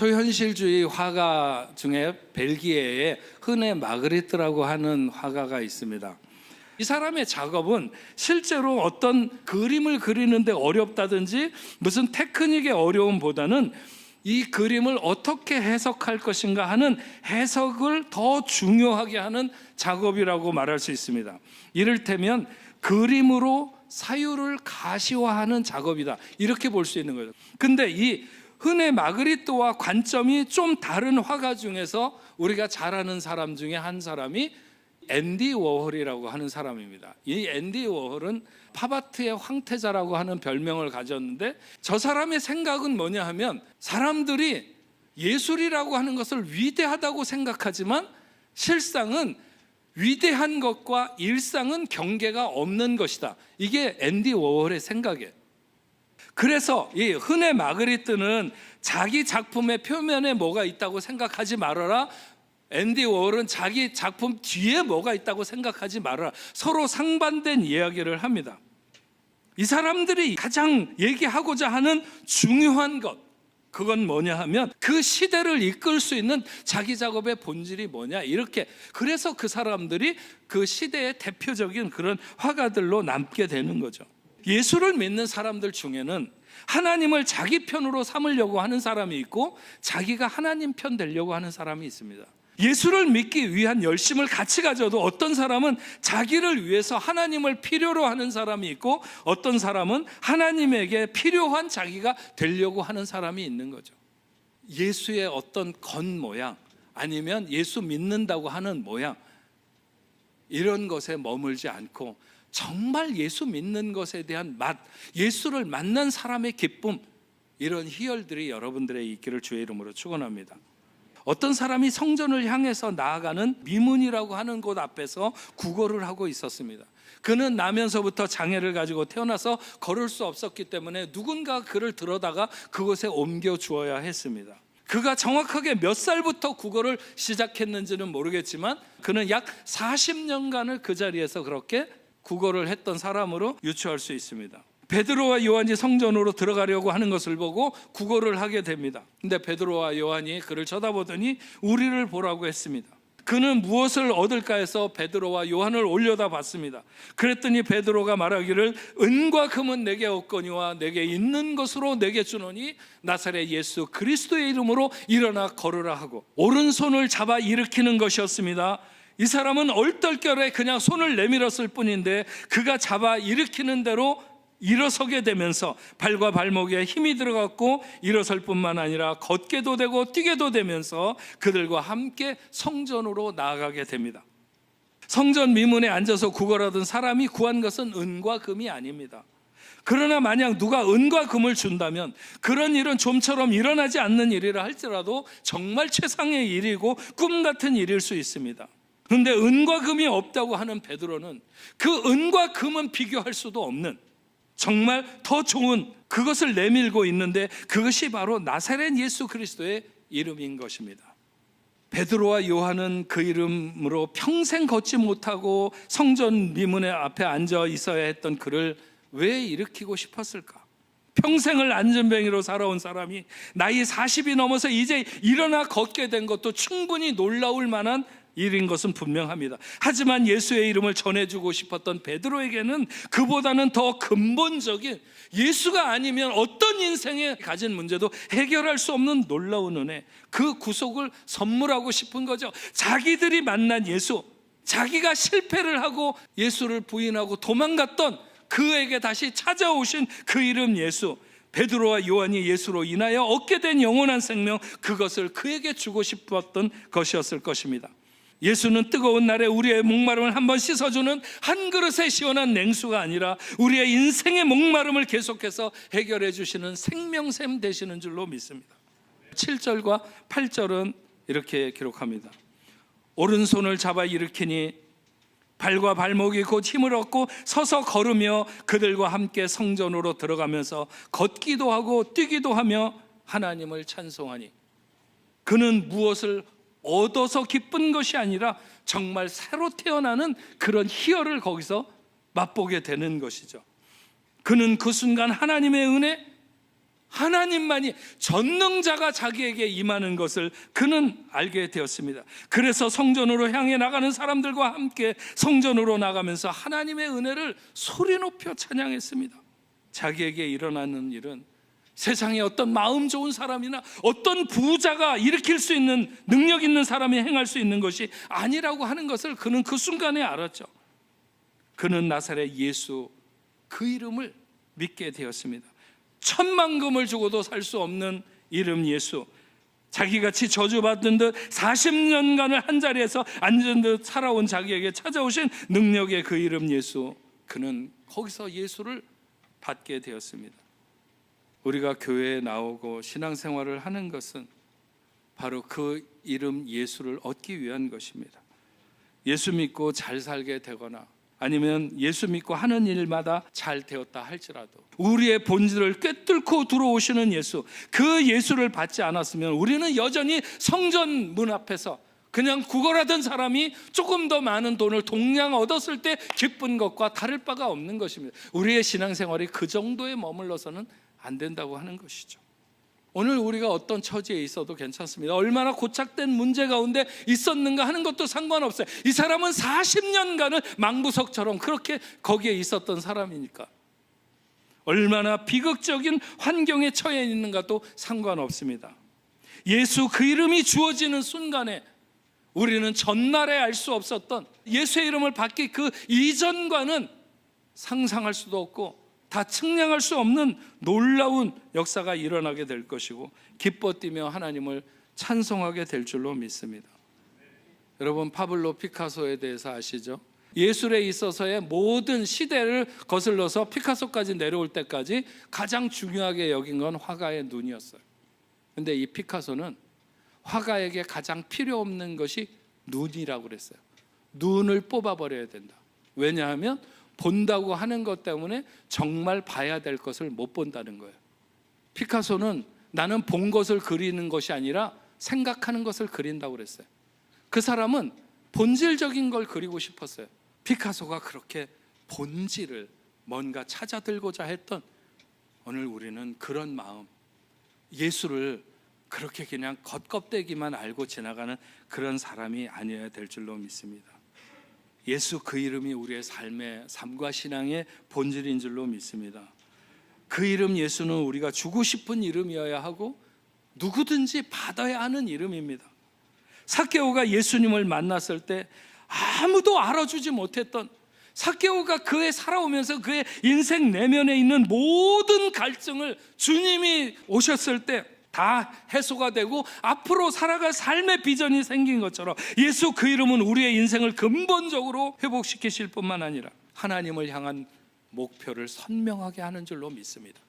초현실주의 화가 중에 벨기에에 흔해 마그리트라고 하는 화가가 있습니다. 이 사람의 작업은 실제로 어떤 그림을 그리는데 어렵다든지 무슨 테크닉의 어려움보다는 이 그림을 어떻게 해석할 것인가 하는 해석을 더 중요하게 하는 작업이라고 말할 수 있습니다. 이를테면 그림으로 사유를 가시화하는 작업이다. 이렇게 볼 수 있는 거죠. 근데 이 흔해 마그리트와 관점이 좀 다른 화가 중에서 우리가 잘 아는 사람 중에 한 사람이 앤디 워홀이라고 하는 사람입니다. 이 앤디 워홀은 팝아트의 황태자라고 하는 별명을 가졌는데 저 사람의 생각은 뭐냐 하면 사람들이 예술이라고 하는 것을 위대하다고 생각하지만 실상은 위대한 것과 일상은 경계가 없는 것이다. 이게 앤디 워홀의 생각이에요. 그래서 이 흔해 마그리트는 자기 작품의 표면에 뭐가 있다고 생각하지 말아라. 앤디 워홀은 자기 작품 뒤에 뭐가 있다고 생각하지 말아라. 서로 상반된 이야기를 합니다. 이 사람들이 가장 얘기하고자 하는 중요한 것, 그건 뭐냐 하면 그 시대를 이끌 수 있는 자기 작업의 본질이 뭐냐 이렇게 그래서 그 사람들이 그 시대의 대표적인 그런 화가들로 남게 되는 거죠. 예수를 믿는 사람들 중에는 하나님을 자기 편으로 삼으려고 하는 사람이 있고 자기가 하나님 편 되려고 하는 사람이 있습니다. 예수를 믿기 위한 열심을 같이 가져도 어떤 사람은 자기를 위해서 하나님을 필요로 하는 사람이 있고 어떤 사람은 하나님에게 필요한 자기가 되려고 하는 사람이 있는 거죠. 예수의 어떤 겉모양 아니면 예수 믿는다고 하는 모양 이런 것에 머물지 않고 정말 예수 믿는 것에 대한 맛, 예수를 만난 사람의 기쁨 이런 희열들이 여러분들의 있기를 주의 이름으로 축원합니다. 어떤 사람이 성전을 향해서 나아가는 미문이라고 하는 곳 앞에서 구걸을 하고 있었습니다. 그는 나면서부터 장애를 가지고 태어나서 걸을 수 없었기 때문에 누군가 그를 들어다가 그곳에 옮겨 주어야 했습니다. 그가 정확하게 몇 살부터 구걸을 시작했는지는 모르겠지만 그는 약 40년간을 그 자리에서 그렇게 구걸을 했던 사람으로 유추할 수 있습니다. 베드로와 요한이 성전으로 들어가려고 하는 것을 보고 구걸을 하게 됩니다. 근데 베드로와 요한이 그를 쳐다보더니 우리를 보라고 했습니다. 그는 무엇을 얻을까 해서 베드로와 요한을 올려다 봤습니다. 그랬더니 베드로가 말하기를 은과 금은 내게 없거니와 내게 있는 것으로 내게 주노니 나사렛 예수 그리스도의 이름으로 일어나 걸으라 하고 오른손을 잡아 일으키는 것이었습니다. 이 사람은 얼떨결에 그냥 손을 내밀었을 뿐인데 그가 잡아 일으키는 대로 일어서게 되면서 발과 발목에 힘이 들어갔고 일어설 뿐만 아니라 걷게도 되고 뛰게도 되면서 그들과 함께 성전으로 나아가게 됩니다. 성전 미문에 앉아서 구걸하던 사람이 구한 것은 은과 금이 아닙니다. 그러나 만약 누가 은과 금을 준다면 그런 일은 좀처럼 일어나지 않는 일이라 할지라도 정말 최상의 일이고 꿈 같은 일일 수 있습니다. 그런데 은과 금이 없다고 하는 베드로는 그 은과 금은 비교할 수도 없는 정말 더 좋은 그것을 내밀고 있는데 그것이 바로 나사렛 예수 그리스도의 이름인 것입니다. 베드로와 요한은 그 이름으로 평생 걷지 못하고 성전 미문의 앞에 앉아 있어야 했던 그를 왜 일으키고 싶었을까? 평생을 안전뱅이로 살아온 사람이 나이 40이 넘어서 이제 일어나 걷게 된 것도 충분히 놀라울 만한 일인 것은 분명합니다. 하지만 예수의 이름을 전해주고 싶었던 베드로에게는 그보다는 더 근본적인 예수가 아니면 어떤 인생에 가진 문제도 해결할 수 없는 놀라운 은혜, 그 구속을 선물하고 싶은 거죠. 자기들이 만난 예수, 자기가 실패를 하고 예수를 부인하고 도망갔던 그에게 다시 찾아오신 그 이름 예수. 베드로와 요한이 예수로 인하여 얻게 된 영원한 생명 그것을 그에게 주고 싶었던 것이었을 것입니다. 예수는 뜨거운 날에 우리의 목마름을 한번 씻어주는 한 그릇의 시원한 냉수가 아니라 우리의 인생의 목마름을 계속해서 해결해 주시는 생명샘 되시는 줄로 믿습니다. 7절과 8절은 이렇게 기록합니다. 오른손을 잡아 일으키니 발과 발목이 곧 힘을 얻고 서서 걸으며 그들과 함께 성전으로 들어가면서 걷기도 하고 뛰기도 하며 하나님을 찬송하니 그는 무엇을 얻어서 기쁜 것이 아니라 정말 새로 태어나는 그런 희열을 거기서 맛보게 되는 것이죠. 그는 그 순간 하나님의 은혜, 하나님만이 전능자가 자기에게 임하는 것을 그는 알게 되었습니다. 그래서 성전으로 향해 나가는 사람들과 함께 성전으로 나가면서 하나님의 은혜를 소리 높여 찬양했습니다. 자기에게 일어나는 일은 세상에 어떤 마음 좋은 사람이나 어떤 부자가 일으킬 수 있는 능력 있는 사람이 행할 수 있는 것이 아니라고 하는 것을 그는 그 순간에 알았죠. 그는 나사렛 예수 그 이름을 믿게 되었습니다. 천만금을 주고도 살 수 없는 이름 예수. 자기같이 저주받은 듯 40년간을 한 자리에서 앉은 듯 살아온 자기에게 찾아오신 능력의 그 이름 예수. 그는 거기서 예수를 받게 되었습니다. 우리가 교회에 나오고 신앙생활을 하는 것은 바로 그 이름 예수를 얻기 위한 것입니다. 예수 믿고 잘 살게 되거나 아니면 예수 믿고 하는 일마다 잘 되었다 할지라도 우리의 본질을 꿰뚫고 들어오시는 예수 그 예수를 받지 않았으면 우리는 여전히 성전 문 앞에서 그냥 구걸하던 사람이 조금 더 많은 돈을 동량 얻었을 때 기쁜 것과 다를 바가 없는 것입니다. 우리의 신앙생활이 그 정도에 머물러서는 안 된다고 하는 것이죠. 오늘 우리가 어떤 처지에 있어도 괜찮습니다. 얼마나 고착된 문제 가운데 있었는가 하는 것도 상관없어요. 이 사람은 40년간을 망부석처럼 그렇게 거기에 있었던 사람이니까. 얼마나 비극적인 환경에 처해 있는가도 상관없습니다. 예수 그 이름이 주어지는 순간에 우리는 전날에 알 수 없었던 예수의 이름을 받기 그 이전과는 상상할 수도 없고 다 측량할 수 없는 놀라운 역사가 일어나게 될 것이고 기뻐 뛰며 하나님을 찬송하게 될 줄로 믿습니다. 여러분 파블로 피카소에 대해서 아시죠? 예술에 있어서의 모든 시대를 거슬러서 피카소까지 내려올 때까지 가장 중요하게 여긴 건 화가의 눈이었어요. 근데 이 피카소는 화가에게 가장 필요 없는 것이 눈이라고 그랬어요. 눈을 뽑아 버려야 된다. 왜냐하면 본다고 하는 것 때문에 정말 봐야 될 것을 못 본다는 거예요. 피카소는 나는 본 것을 그리는 것이 아니라 생각하는 것을 그린다고 그랬어요. 그 사람은 본질적인 걸 그리고 싶었어요. 피카소가 그렇게 본질을 뭔가 찾아들고자 했던 오늘 우리는 그런 마음, 예수를 그렇게 그냥 겉껍데기만 알고 지나가는 그런 사람이 아니어야 될 줄로 믿습니다. 예수 그 이름이 우리의 삶의 삶과 신앙의 본질인 줄로 믿습니다. 그 이름 예수는 우리가 주고 싶은 이름이어야 하고 누구든지 받아야 하는 이름입니다. 사케오가 예수님을 만났을 때 아무도 알아주지 못했던 사케오가 그의 살아오면서 그의 인생 내면에 있는 모든 갈증을 주님이 오셨을 때 다 해소가 되고 앞으로 살아갈 삶의 비전이 생긴 것처럼 예수 그 이름은 우리의 인생을 근본적으로 회복시키실 뿐만 아니라 하나님을 향한 목표를 선명하게 하는 줄로 믿습니다.